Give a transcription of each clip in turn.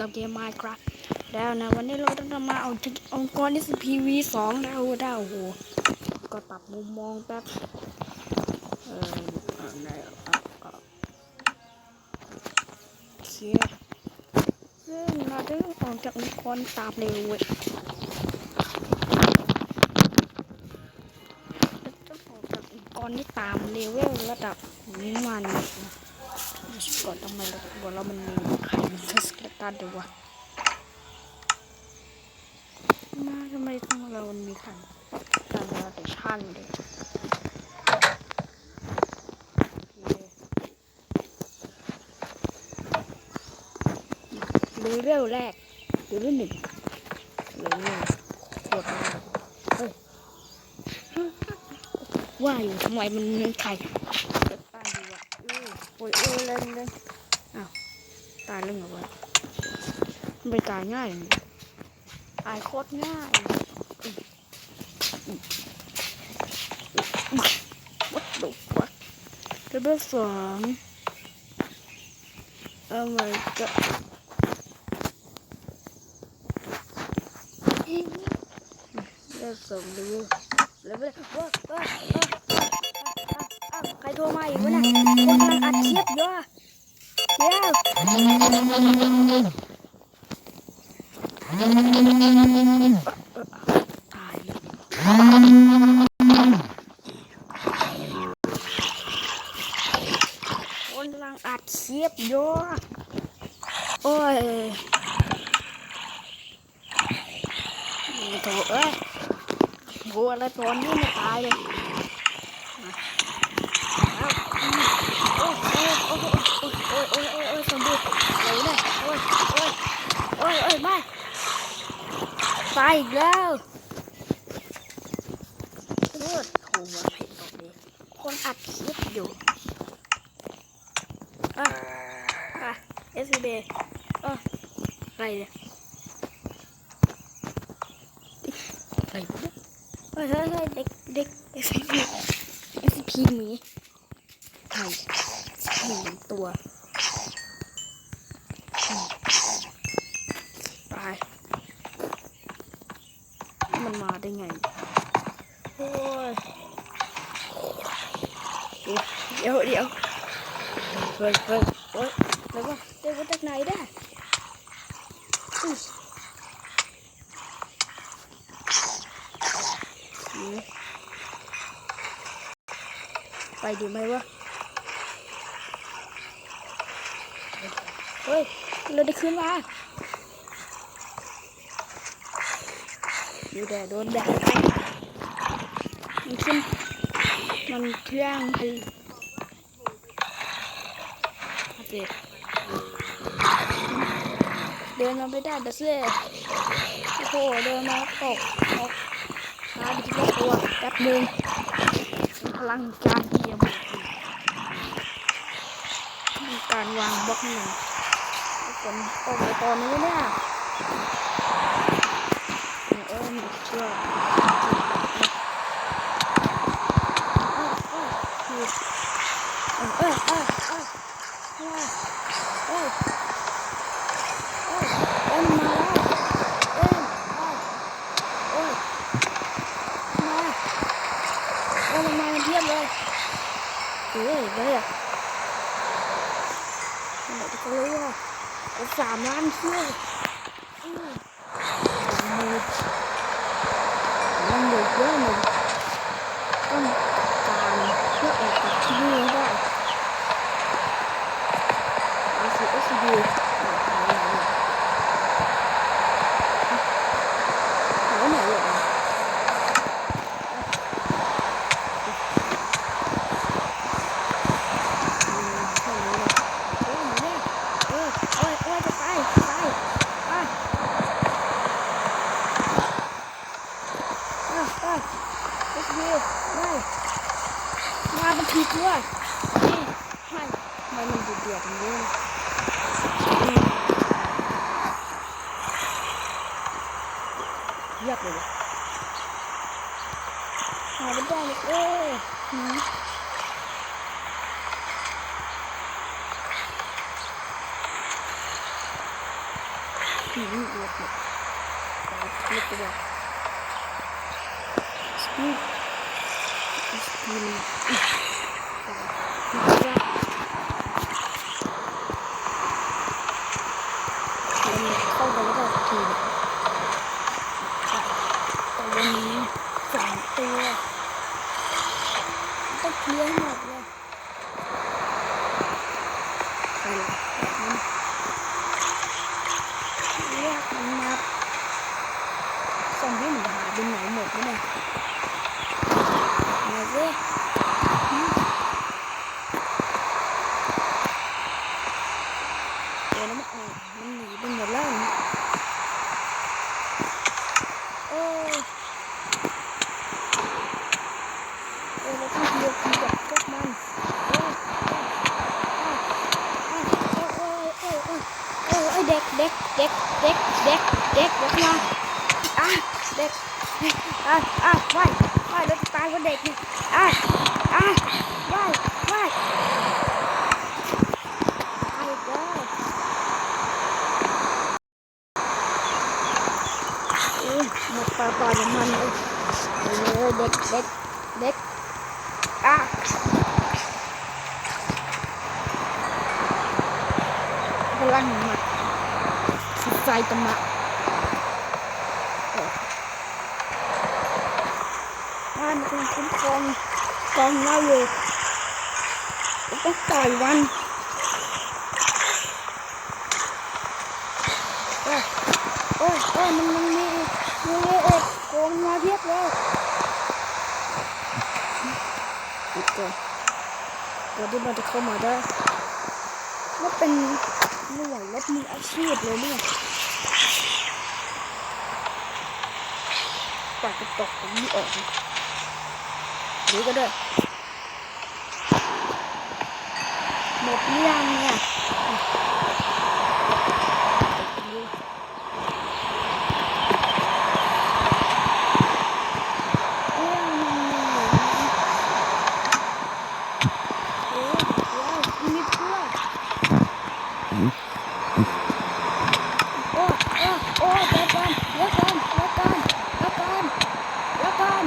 กับเกม Minecraft แล้วนะวันนี้เราต้องมาเอาจากองค์กร SCPV 2แล้วได้โอ้โหก็ปรับมุมมองแป๊บเออเอาไหนเอาเอาโอเคซึ่งเราได้ออกจากองค์กรตามเร็วเว้ยต้องออกจากองค์กรที่ตามเลเวลระดับนี้มันนะ ชก่อนทำไมเราบนเรามันมีใครมีสเกลตันด้วยววะมาทำไมของเรามันมีใครแต่เราแต่ชั่นเลยเลเวลแรกเลเวลหนึ่งเลเวลโคตรมากเฮ้ยว่าอยู่ทำไมมันมีใเล่นเล่นอ้าวตายเรื่องเหรอะมันไปตายง่ายตายโคตรง่ายวัดดุวัดเลเวลสองเออมันจะเริ่มส่งดูแล้วไปว้าว้าว้า ตายคนกำลังอัดเคลิปอยู่อะโอ้ยโถเอ้ยโอ้อะไรตอนนี้ไม่ตายเลย ไหนเนี่ยโอ้ยโอ้ยโอ้ยโอ้ยไม่ตายอีกแล้วเลือดโหมเพลงตรงนี้ คนอัดคลิปอยู่ อะ อะ S B เอออะไรเนี่ยอะไรเฮ้ยเฮ้ยเฮ้ยเด็กเด็ก SCP SCP หมีไข่หนึ่งตัวอืมตาย มันมาได้ไง โอ้ยเดี๋ยวเดี๋ยวเฮ้ยเฮ้ยโอ้ยเดี๋ยวว่าเดี๋ยวว่าจากไหนได้อุ๊ยอืมไป ดีไหมวะ เฮ้ย เราได้ขึ้นมาอยู่แต่โดนแดดไปมันขึ้น มันเครื่องไปโอเคเดินมาไม่ได้เด็ดเลยโอ้โห เดินมาตกตกมาดิจิทัลตัวแป๊บนึงพลังการ ยี่ยมมีการวางบล็อกหนึ่งฝนตกในตอนนี้เนี่ยเออมีเชือกเออเออเออเออเออเออเออมาแล้วเออเออมาเออมันมาเทียบเลยเฮ้ยเลยอะมันไหนจะรู้อะ สามล้านเที่ยวอืมมือมันเหลือเยอะหนึ่งต้องตามเพื่อออกจากที่นี่ได้อาสิเอสบี atladı. Abi geldi. Ee. Hı. Speed. Speed. Speed. มาอะเด็กอะอะว่ายว่ายรถตายว่าเด็กนี่อะอะว่ายว่ายไปเลยเอ้ยหมดปลาปลาของมันเลยเออเด็กเด็กเด็กอะพลังของมันคือไฟตมะบ้านคุณคุ้มครองกองเราอยู่ต้องต่อยวันโอ้ยโอ้ยมันมันมีอีกมีอีกโกงมาเพียบเลยอีกตัวตัวที่มันจะเข้ามาได้ว่าเป็นหน่วยรถมืออาชีพเลยเนี่ยกว่าจะตกผมนี่ออกนะ ดูก็ได้หมดเรื่องเนี่ยเรื่องมันมีอยู่นะโอ้ยโอ้โอ้โอ้เดี๋ยวก่อนเดี๋ยวก่อนเดี๋ยวก่อนเดี๋ยวก่อนเดี๋ยวก่อน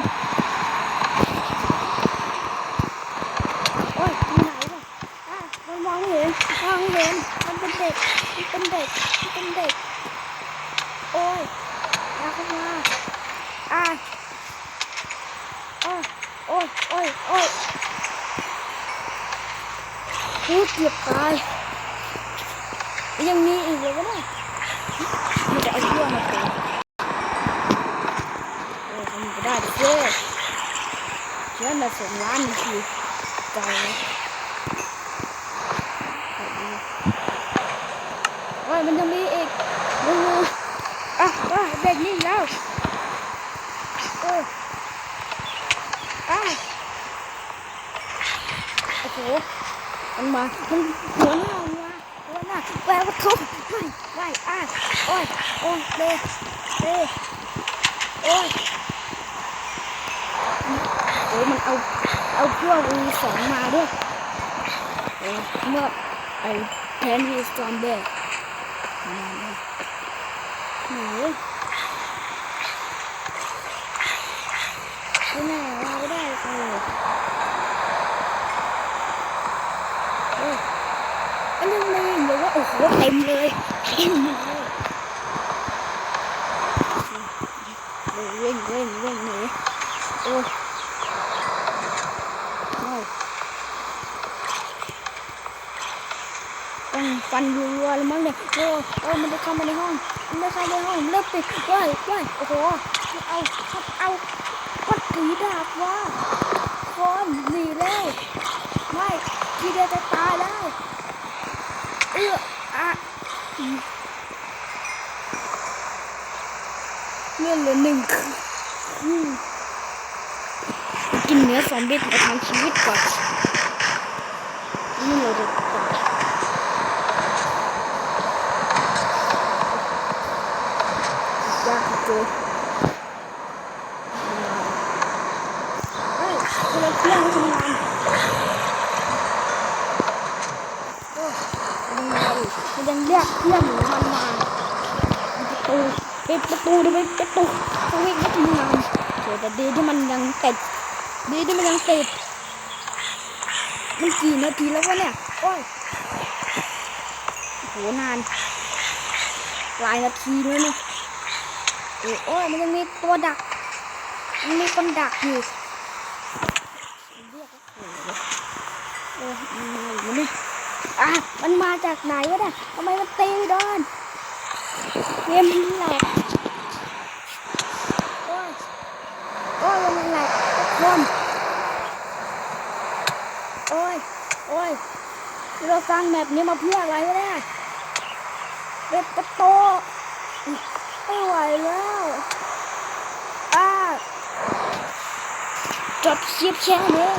โอ้ยอยู่ไหนล่ะอะมันมองไม่เห็นมองไม่เห็น มันเป็นเด็กเป็นเด็กเป็นเด็ก โอ้ยมาเข้ามาอะโอ้ยโอ้ยโอ้ยโอ้ยพูดเกือบตายยังมีอีกเลยวะเนี่ยมันจะเอาเชือกมาตีเออทำก็ได้ดิเจ้เชื่อมาส่งร้านนี่คือใจเลย โอ้ย มันยังมีอีกมึงอะอะเด็กนี่แล้วเอออะโอ้โหมันมา มันหัวหน้ามาหัวหน้าแปลว่าทุบไม่ไม่อะโอ้ยโอ้ยเด้เด้โอ้ยโอ้ยมันเอาเอาพวกวีสองมาด้วยโอ้ยเมื่อไอแทนวีสตองเด็ก มาเลยหนูไปไหนเราไม่ได้ไปเลยโอ้ยอันนึงเลยเดี๋ยวว่าโอ้โห เต็มเลยเต็มเลยเดี๋ยวเร่งเร่งเร่งหนีโอ้ยไม่ต้องฟันรัวๆเลยมั้งเนี่ยโอ้โอ้มันจะเข้ามาในห้องมันจะเข้ามาในห้องเริ่มปิดว้ายว้ายโอ้โหเอาเอาวัดผีดาบว่าคนหนีแล้วไม่ทีเดียจะตายแล้วเอ้อ เลื่อนเหลือหนึ่งกินเนื้อซอมบี้ประทังชีวิตก่อนนี่เราจะตายยากเกินเฮ้ยเราเครื่องทำงานโอ้ ยังเรียกเพื่อนหนูมันมาประตูปิดประตูดิปิดประตูสวิตช์ไม่ทำงานโหแต่ดีที่มันยังติดดีที่มันยังติดมันกี่นาทีแล้ววะเนี่ยโอ้ยโหนานหลายนาทีเลยนี่โอ้ยโอ้ยมันยังมีตัวดักมันมีคนดักอยู่เรียกโอ้ยมันมาอีกแล้วนี่ อะมันมาจากไหนวะเนี่ยทำไมมันตีไม่โดนเกมมันแหลกโอ้ยโอ้ยมันแหลกทุกคนโอ้ยโอ้ยเราสร้างแบบนี้มาเพื่ออะไรวะเนี่ยเด็ดกระโตไม่ไหวแล้วอ้าจบคลิปแค่นี้